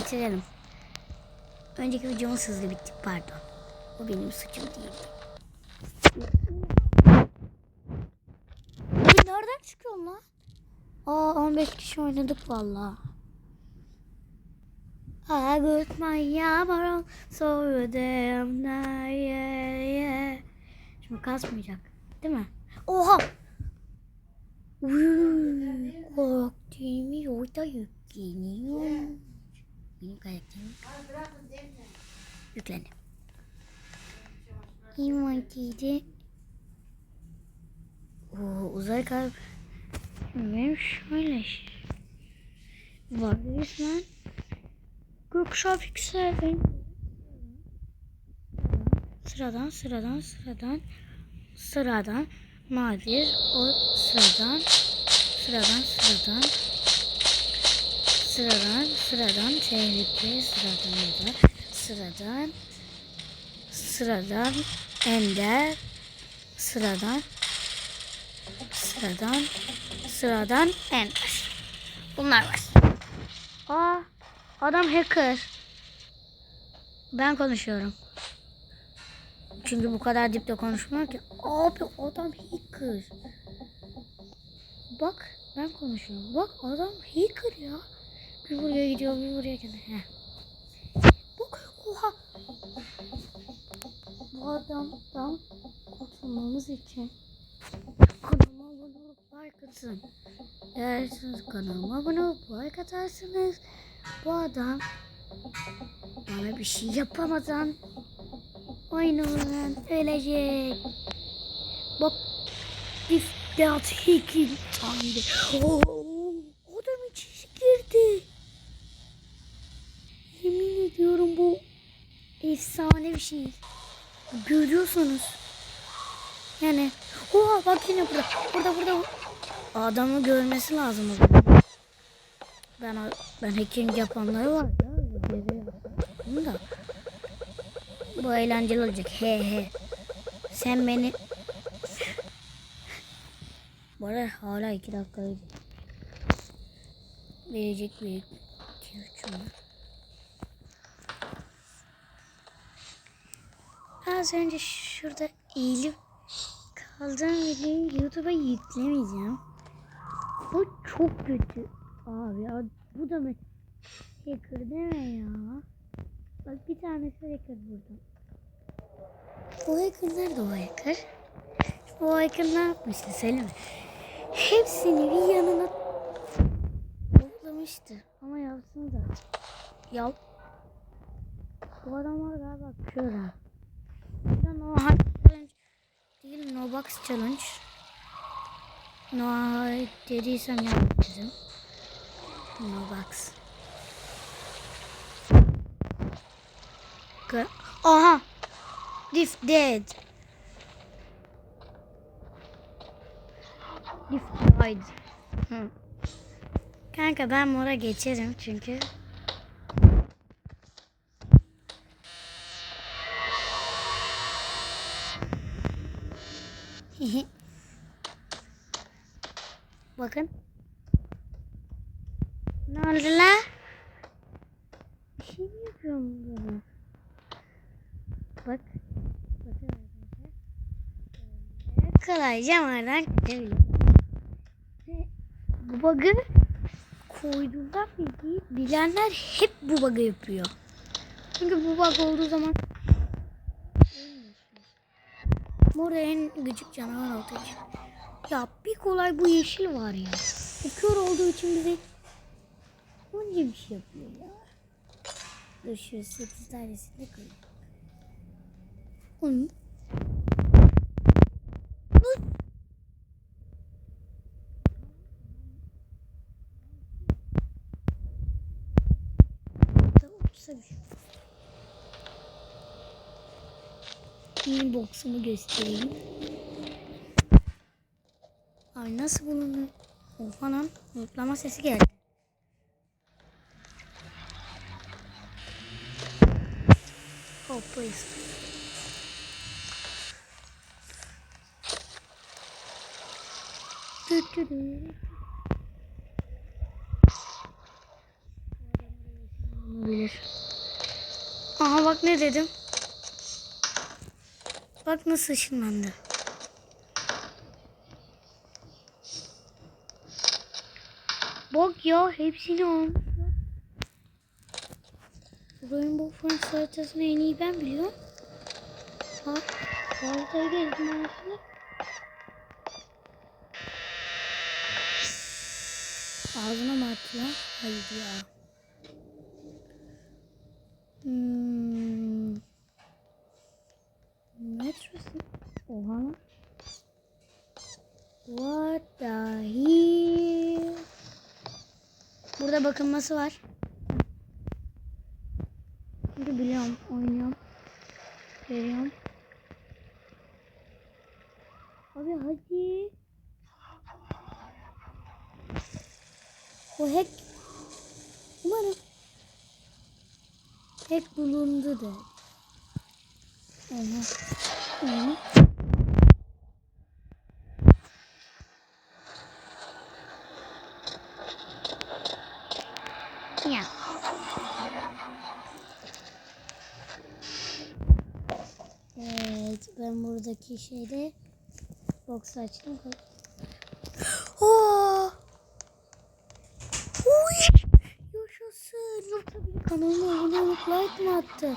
bitirelim. Önceki videomuz hızlı bitti pardon. O benim suçum değildi. Nereden çıkıyorum lan? Aa 15 kişi oynadık valla. I got my yammer so damn yeah, yeah. Şimdi kasmayacak. Değil mi? Oha! Uy, karakterimi orada yükleniyor. Benim karakterim yüklendi. Invite'de Oo, uzay kalp benim şöyle şey var resmen gökkuşağı yükseldi. Sıradan sıradan sıradan sıradan nadir o sıradan sıradan sıradan sıradan sıradan tehlike sıradan da sıradan sıradan ender sıradan sıradan sıradan ender. Bunlar var. Aa adam hacker. Ben konuşuyorum. Çünkü bu kadar dipte konuşmuyor ki. Abi adam hacker. Bak ben konuşuyorum. Bak adam hacker ya bir buraya gidiyor bir buraya gidiyor Heh. bak oha bu adamdan kurtulmamız için kanalıma abone olup like atın. Eğer siz kanalıma abone olup like atarsanız bu adam bana bir şey yapamadan oyunundan ölecek. Bak bir that hikil tanrı. Oo, adam bir şey. Görüyorsunuz. Yani oha bak yine burada. Burada burada. Adamı görmesi lazım. Ben ben hacking yapanları var ya. Bunu da. Bu eğlenceli olacak. He he. Sen beni Bu arada hala iki dakika verecek bir iki üç var. Az önce şurada eğilip kaldığım videoyu YouTube'a yüklemeyeceğim. Bu çok kötü. Abi ya bu da mı hacker deme ya. Bak bir tanesi hacker burada. Bu hacker nerede o hacker? Bu hacker ne yapmıştı söyleme. Hepsini bir yanına toplamıştı. Ama yapsın da. Ya bu adamlar galiba kör. Ya no hype challenge değil no box challenge. No dediysem yapmışım. No box. Aha. Diff dead. Diff died. Hı. Kanka ben mora geçerim çünkü Bakın. Ne oldu la? Bir şey yapıyorum burada? Bak. Bakın arkadaşlar. Kolayca oradan Bu bug'ı koyduğumdan beri bilenler hep bu bug'ı yapıyor. Çünkü bu bug olduğu zaman Mor en gıcık canavar olduğu. Ya bir kolay bu yeşil var ya. Bu kör olduğu için bize onca bir şey yapıyor ya. Dur şu 8 tanesini koyayım. Onu. Dur. Olsa bir şey. Şimdi boksumu göstereyim. Ay nasıl bulundu? Oha lan. Sesi geldi. Hoppayız. Tü tü. olabilir. Aha bak ne dedim. Bak nasıl ışınlandı. Bak ya hepsini almış. Rainbow Friends haritasını en iyi ben biliyorum. Bak haritayı gezdim hayatımda. Ağzına mı attı lan? Hayır ya. Hmm. Ne şurası? Oha. What the hell? Bakılması var. Çünkü biliyorum, oynuyorum. Görüyorum. Abi hadi. O hack. Umarım. Hack bulundu da. Aha. Aha. Ya. Evet, ben buradaki şeyde box açtım. Oo! Uy! Yaşasın. Kanalıma abone olup like mı attı?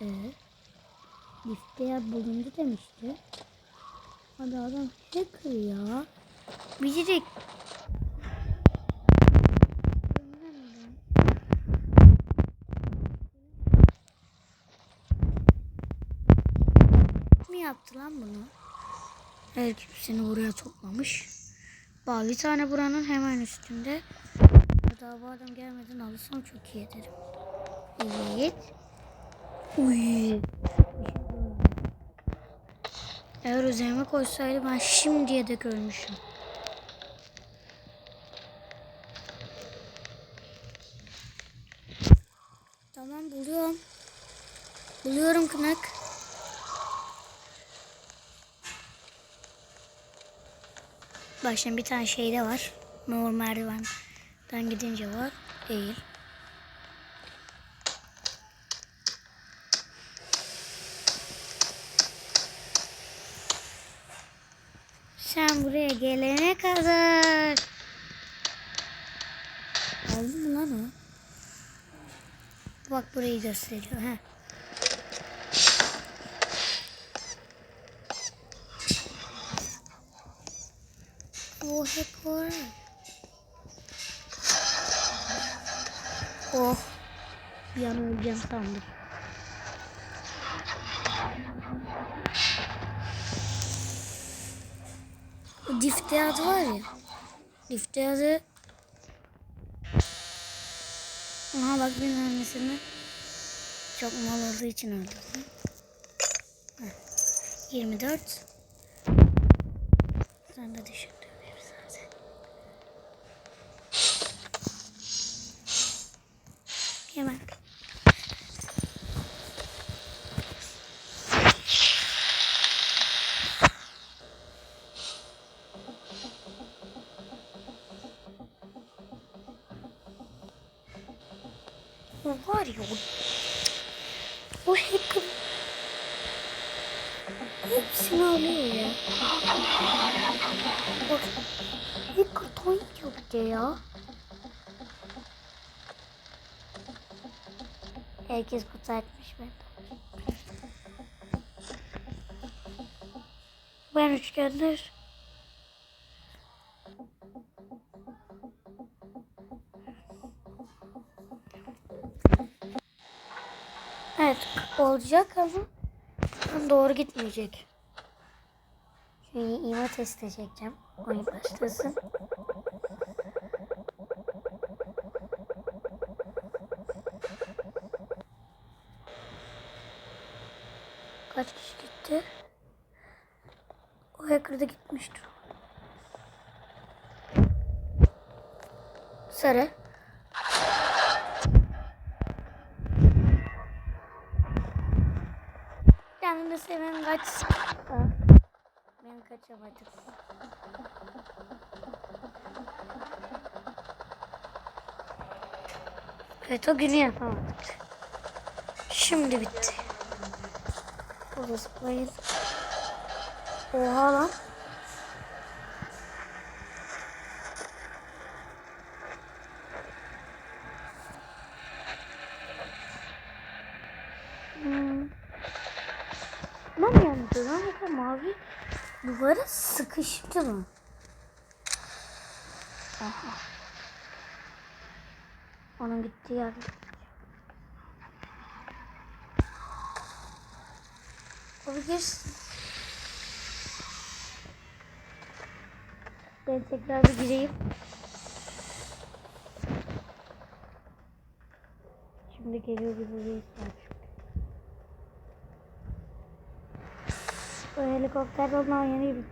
Ee, listeye bulundu demişti. Hadi adam hacker ya. Bizi yaptı lan bunu? Her hepsini buraya toplamış. Bak bir tane buranın hemen üstünde. Daha bu adam gelmeden alırsam çok iyi ederim. Evet. Uy. Eğer üzerime koysaydı ben şimdiye de görmüşüm. Tamam buluyorum. Buluyorum kınak. Şimdi bir tane şey de var. Normal merdivenden gidince var. Değil. Sen buraya gelene kadar. Oldu mu lan o? Bak burayı gösteriyor. ha. Var. Oh. Bir an öleceğim sandım. Difte var ya. Difte adı. Aha bak bir annesini çok mal olduğu için öldürdüm. Heh. 24. Sen de düşündüm hep zaten. Hemen. O var ya o, o hacker hepsini alıyor ya. Bak hacker toy diyor bir de ya. Herkes etmiş ben. Ben üçgenler. Evet olacak ama doğru gitmeyecek. Şimdi ima testi çekeceğim. Oyun başlasın. Kaç kişi gitti? Hacker'da gitmiştir. Sarı. Kendini seven kaç. Ben kaçamadım. Evet o günü yapamadık. Şimdi bitti. Burada zıplayın. Oha lan. Hmm. Lan? Bakın mavi duvara sıkıştı mı? Aha. Onun gittiği yer. Abi girsin. Ben tekrar bir gireyim. Şimdi geliyor gibi bir. O helikopter ondan yanayım.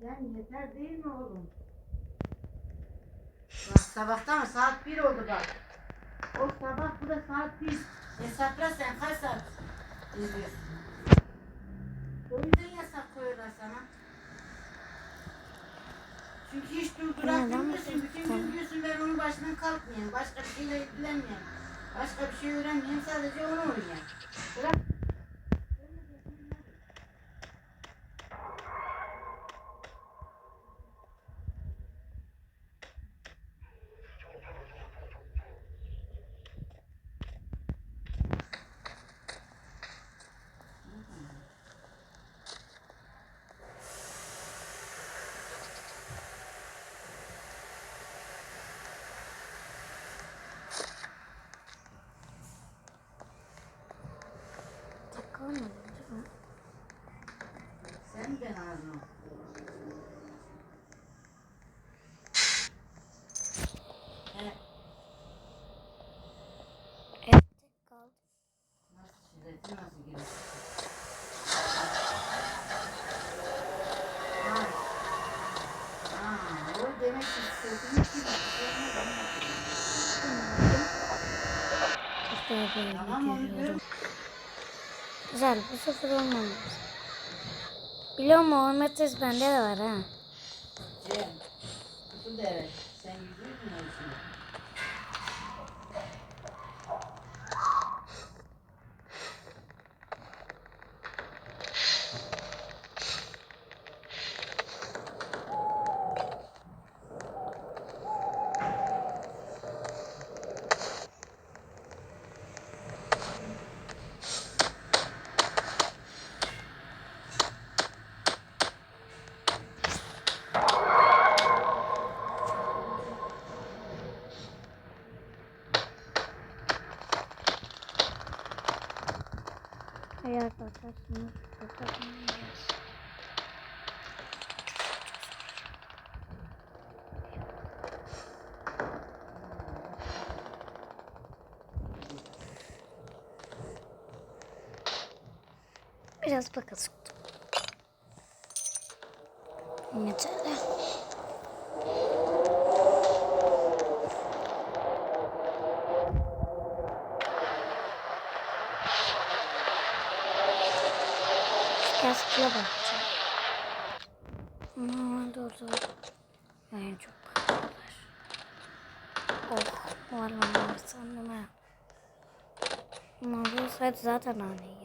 Yani yeter değil mi oğlum? Bak sabahtan saat 1 oldu bak. O sabah bu da saat 1. Hesapla sen kaç saat izliyorsun? O yüzden yasak koyuyorlar sana. Çünkü hiç durduramıyorsun. Bütün gün diyorsun ben onun başından kalkmayayım. Başka bir şeyle ilgilenmeyeyim. Başka bir şey öğrenmeyeyim. Sadece onu oynayayım. Bırak. Takalım mı? değil mi? Sen de ağzını. Evet. Evet tek kaldı. Nasıl şiddeti nasıl giriyor? Ha. Ha, o demek ki sırtını İşte böyle Tamam. Güzel bu sefer olmamış. Biliyor musun metres bende de var ha. Cem. Bu da evet. Sen yüzüyor musun o işini? Arkadaşlar şimdi kapatmayacağız. Biraz bakalım. Mesela. Fakat zaten aynı.